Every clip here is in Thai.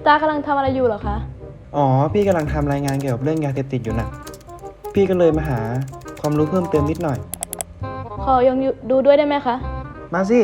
พี่ตากำลังทำอะไรอยู่เหรอคะ อ๋อ พี่กำลังทำรายงานเกี่ยวกับเรื่องยาเสพติดอยู่น่ะพี่ก็เลยมาหาความรู้เพิ่มเติมนิดหน่อย ขอยังอยู่ดูด้วยได้ไหมคะ มาสิ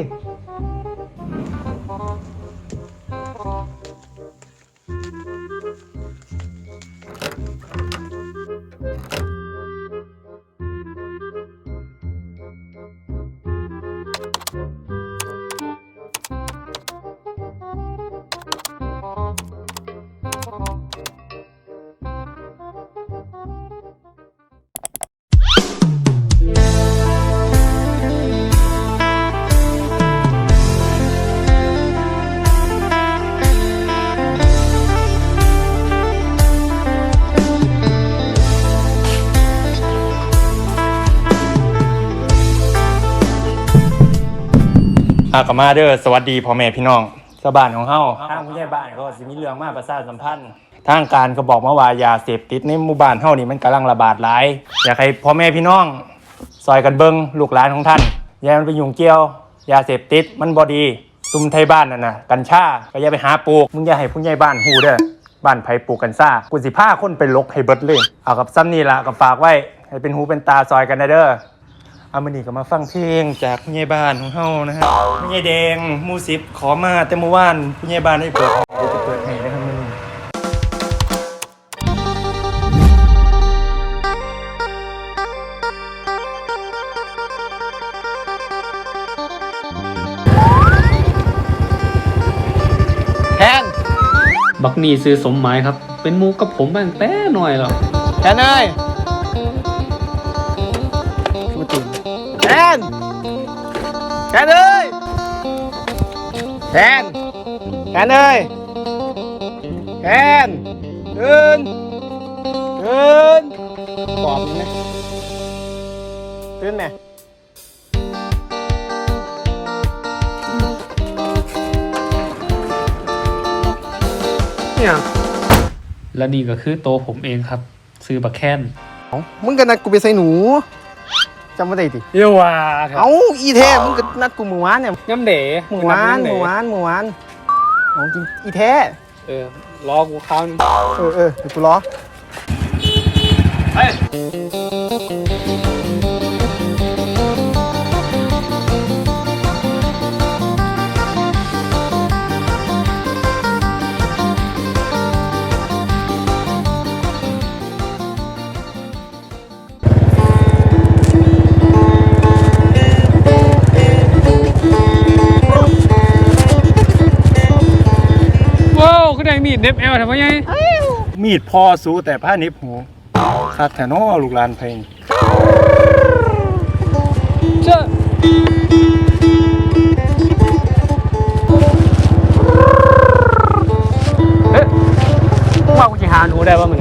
อากลับมาเด้อสวัสดีพ่อแม่พี่น้องชาวบ้านของเฮาทางผู้ใหญ่บ้านก็สิมีเรื่องมาประชาสัมพันธ์ ทางการก็บอกมาว่ายาเสพติดในหมู่บ้านเฮานี่มันกำลังระบาดหลายอยากให้พ่อแม่พี่น้องซอยกันเบิ่งลูกหลานของท่านอย่าให้มันไปยุ่งเกี่ยว ยาเสพติดมันบ่ดีซุมไทยบ้านนั่นน่ะกัญชาก็อย่าไปหาปลูกมึงอย่าให้ผู้ใหญ่บ้านฮู้เด้อบ้านไผปลูกกัญชากูสิพาคนไปลกให้เบิดเลยเอากับซ้ำนี่ล่ะก็ฝากไว้ให้เป็นหูเป็นตาซอยกันนะเด้อ เอามานี่ก็มาฟังเพลงจากผู้ใหญ่บ้านของเฮานะฮะผู้ใหญ่แดงหมูสิบขอมาแต่เมื่อวานผู้ใหญ่บ้านได้เปิดเดี๋ยวจะเปิดให้นะครับมื้อนี้แทนบักนี่ซื้อสมหมายครับ เป็นหมูกับผมมาตั้งแต่หน่อยแล้วแทนเอ้ย แทนแทนเอ้ยแทนแทนเอ้ยแทนตื่นตื่นปอบนี่ไหมตื่นไหมเนี่ยและนี่ก็คือโตวผมเองครับ ซื้อบักแค้นเอ้ามึงก็นัดกูไปใส่หนู จำไม่ได้ดิเยาว่าเอ้าอีแท้มึงก็นัดกูเมื่อวานเนี่ยย่ำเด๋เมื่อวานเมื่อวานเมื่อวานเอาจริงอีแท้เออรอกูข้าวนึงเออเออเดี๋ยวกูรอเฮ้ น็บแอลทำไมไงมีดพอสู้แต่ผ้าเน็บหูคักแถน้อลูกหลานเพลงเจ้าเฮ้ยว่ากูจะหาหนูได้ป่ะมึง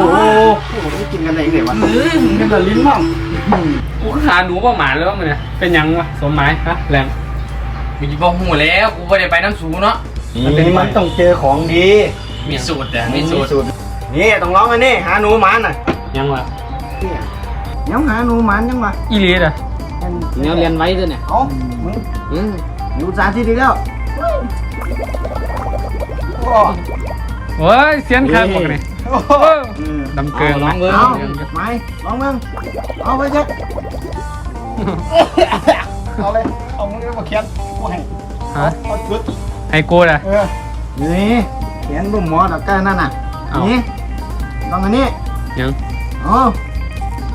อมโอ้โหไม่กินกันได้ไงวะเฮ้ยมึงกันลิ้นมั่งกูก็หาหนูประมาณเลยว่ามันเนี่ยเป็นหยังวะสมหมายฮะแหลมมีบอกหูแล้วกูไม่ได้ไปน้ำสูเนาะนี่มันต้องเจอของดีมีสูตรอะมีสูตรสูตรนี่ต้องร้องอันนี้หาหนูหมันน่ะยังวะเนี่ยยังหาหนูหมันยังวะอีลีดอะเนี่ยเรียนไว้ด้วยเนี่ยเอ้ามึงอืมอยู่สาธิตอีกแล้ว โอ้โอ้ยเสียนขาดหมดเลยโหอืมดำเกินลองเบิ้งเอาไหมลองมึงเอาไปเช็คเอาเลยเอามึงมาเขียนกูให้ฮะเอาจุดไฮโก้อะเออนี่เขียนบุ่มหมอดอกก้านั่นน่ะเอ้านี่ต้องอันนี้ยังอ๋อ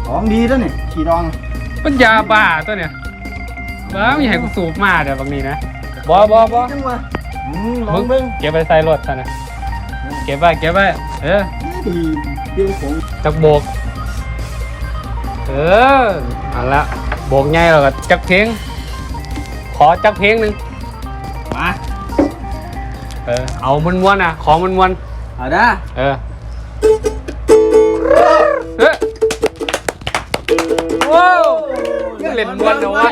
ของดีแล้วนี่ขี่ดองมันยาบ้าตัวเนี่ยบ้ามีให้กูสูบมาเดี๋ยวบางนี้นะบอบอบอจังวะอืมลองเบิ่งเก็บไปใส่รถซะนะเก็บไว้เก็บไว้เออดีเรื่องของจักโบก เอออันละโบกใหญ่แล้วก็จักเพลงขอจักเพลงหนึ่งมาเออเอามันวนๆอะ ขอมันวนเอาด้าๆเออเฮ้ยว้าวยังเล่นมวนเหรอวะ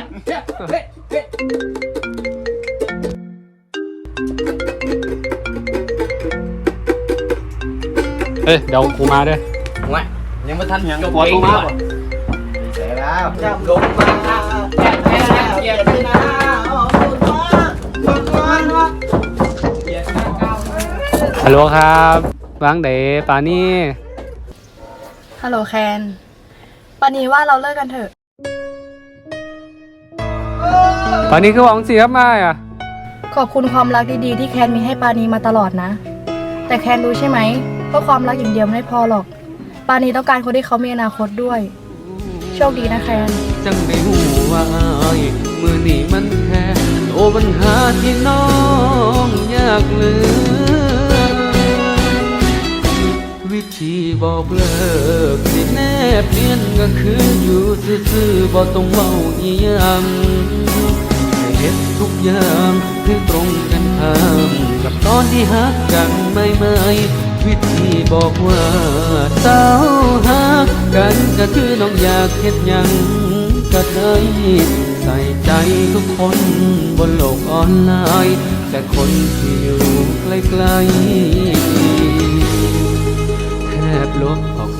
เฮ้ยเดี๋ยวกูมาด้วยไว้ยังไม่ทันจบปวดเพลตัวงมาดีกว่าเสร็จแล้วจับลงมาฮัลโหลครับวางเดปานี่ฮัลโหลแคนปานีว่าเราเลิกกันเถอะปานี่คือหวังเสียมาอะขอบคุณความรักดีๆที่แคนมีให้ปานีมาตลอดนะ แต่แคนรู้ใช่ไหม ว่าะความรักอย่างเดียวไม่พอหรอก ปานีต้องการคนที่เขามีอนาคตด้วย โชคดีนะแคนจังได้หูว่าอายมือนี้มันแค่โตปัญหาที่น้องอยากเลืมวิธีบอกเลิกสิแนบเนียนก็คืออยู่ซื่อๆบ่ต้องเว้าอีหยังให้เฮ็ดทุกอย่างคือตรงกันข้ามกับตอนที่ฮักกันไม่ไม่ วิธีบอกว่าเศร้าฮักกันก็คือน้องอยากเฮ็ดหยังก็ได้ใส่ใจทุกคนบนโลกออนไลน์ แต่คนที่อยู่ใกล้ๆแทบลบออก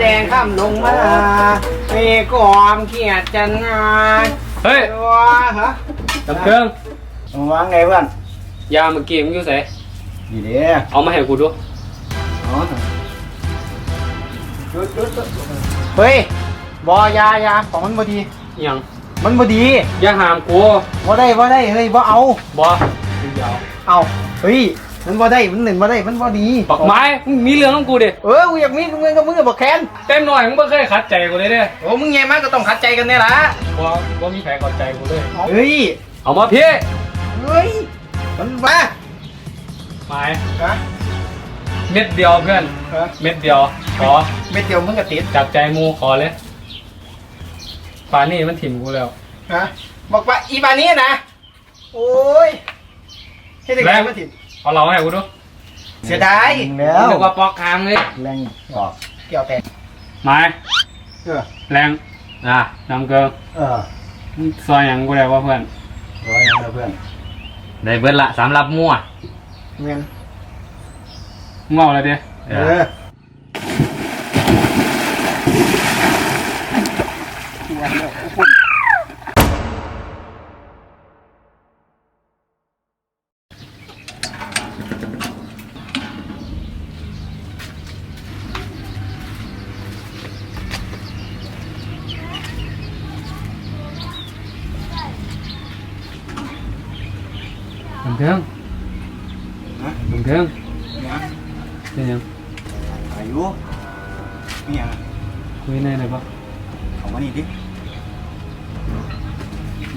แดงข้ามลงมาเมีกอมเขียดจันงาเฮ้ยตัวฮะจับเครื่องวางไงเพื่อนยาเมื่อกี้มึงอยู่ไหนดีเด้เอามาให้กูดูอ๋อจุดจุดจุดเฮ้ยบอยายาของมันบ่ดีอิหยังมันบ่ดีอย่าห้ามกูบ่ได้บ่ได้เฮ้ยบ่เอาบอเอาเฮ้ย มันบ่ได้ มันหนึ่งบ่ได้ มันบ่ดีปักไม้มึงมีเรื่องของกูดิเออกูอยากมีเงินกับมึงกับบ่แค้นเต็มหน่อยมึงไม่เคยขัดใจกูเลยเด้โอ้มึงไงมากก็ต้องขัดใจกันเนี่ยล่ะบอบอมีใครขัดใจกูเลยเฮ้ยเอามาพี่เฮ้ยมันบ้าไม้ฮะเม็ดเดียวเพื่อนฮะเม็ดเดียวขอเม็ดเดียวมึงก็ติดจับใจมูขอเลยป่านนี้มันถิ่มกูแล้วฮะบอกว่าอีบานี้นะโอ้ยเฮ็ดได้ไงมันติด เอาเราให้กูดูเสียดายนึกว่าปอกคางเลยแรงกอกเกี่ยวแตกไม้เออแรงอะนำเกิงเออมึงซอยหยังกูได้ว่าเพื่อนร้อยแล้วเพื่อนได้เบิดละสำหรับมั่วเงินมึงเอาอะไรเด้เออ เกิงฮะนำเกิงเนี่ยเป็นยังอายุนี่ยังคุยในอะไรปะของมันนี่ดิ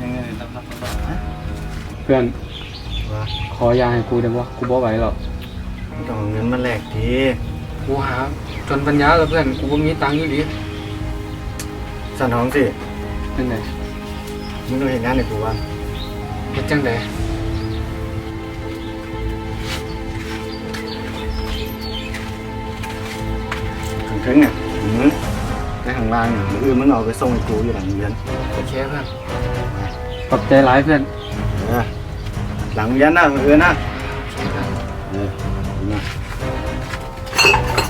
ยังไงรับรับรับฮะเพื่อนว่าขอยาให้กูได้ปะกูบ่ไหวหรอกต้องเอาเงินมาแลกทีกูหาจนปัญญาแล้วเพื่อนกูบ่มีตังค์อยู่ดีสั่นท้องสิเป็นไงมึงต้องเห็นงานในกูวันเป็นจังได ถึงถึงเนี่ยอืมในข้างล่างเนี่ยมืออื่นมึงเอาไปส่งให้กูอยู่หลังเรียนโอเคเพื่อนขอบใจหลายเพื่อนเออหลังเรียนนะมืออื่นนะเออนะยางกู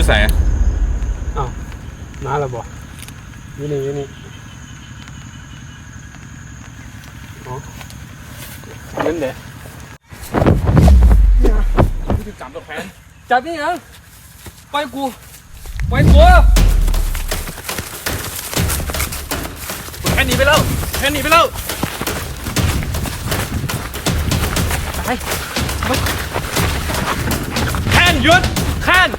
อยู่แสอ้าวมาแล้วบ่อยู่นี่อยู่นี่อ๋อนั่นเด้จับตัวแขนจับนี่ยังไปกูไปกูแขนหนีไปแล้วแขนหนีไปแล้วแขนหยุดแขน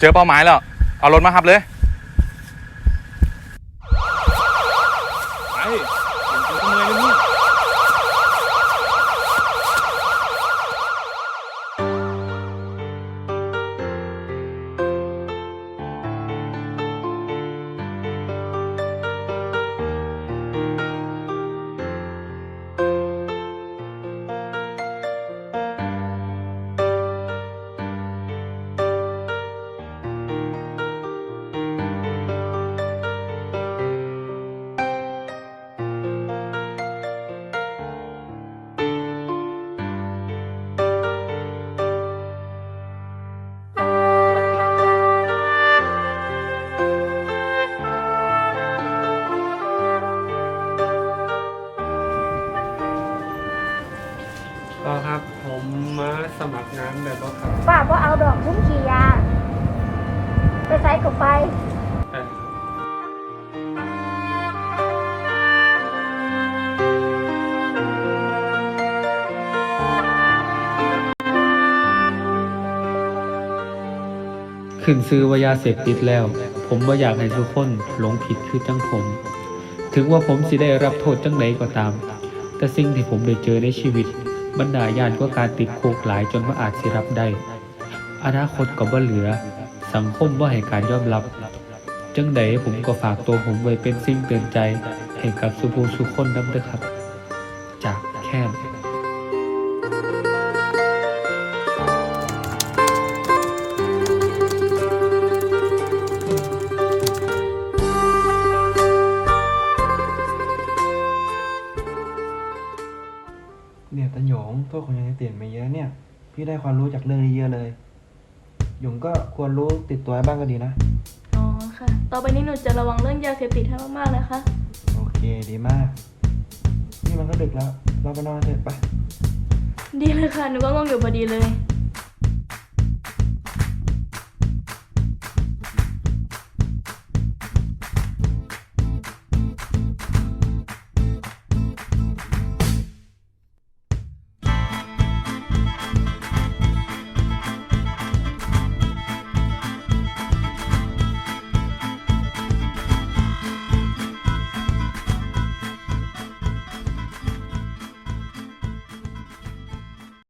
เจอเป้าหมายแล้ว เอารถมาขับเลย มาสมัครงานแบบว่าครับป้าก็เอาดอกทุ่มขี่ยา ไปใช้กับไฟเอ่อขึ้นซื้อว่ายาเสพติดแล้ว ผมว่าอยากให้ทุกคนหลงผิดคือจังผม ถึงว่าผมสิได้รับโทษจังไหนก็ตาม แต่สิ่งที่ผมได้เจอในชีวิต บรรดาญาติก็การติดคุกหลายจนว่าอาจสิรับได้ อนาคตก็บ่เหลือ สังคมว่าให้การยอมรับ จังใดผมก็ฝากตัวผมไว้เป็นสิ่งเตือนใจ ให้กับสุภูสุคนนำเด้อครับ โทษของยาเสพติดมาเยอะเนี่ย พี่ได้ความรู้จากเรื่องนี้เยอะเลย หยงก็ควรรู้ติดตัวไว้บ้างก็ดีนะ อ๋อค่ะ ต่อไปนี้หนูจะระวังเรื่องยาเสพติดให้มากๆเลยค่ะโอเคดีมาก นี่มันก็ดึกแล้ว เราไปนอนเถอะไป ดีเลยค่ะ หนูก็ง่วงอยู่พอดีเลย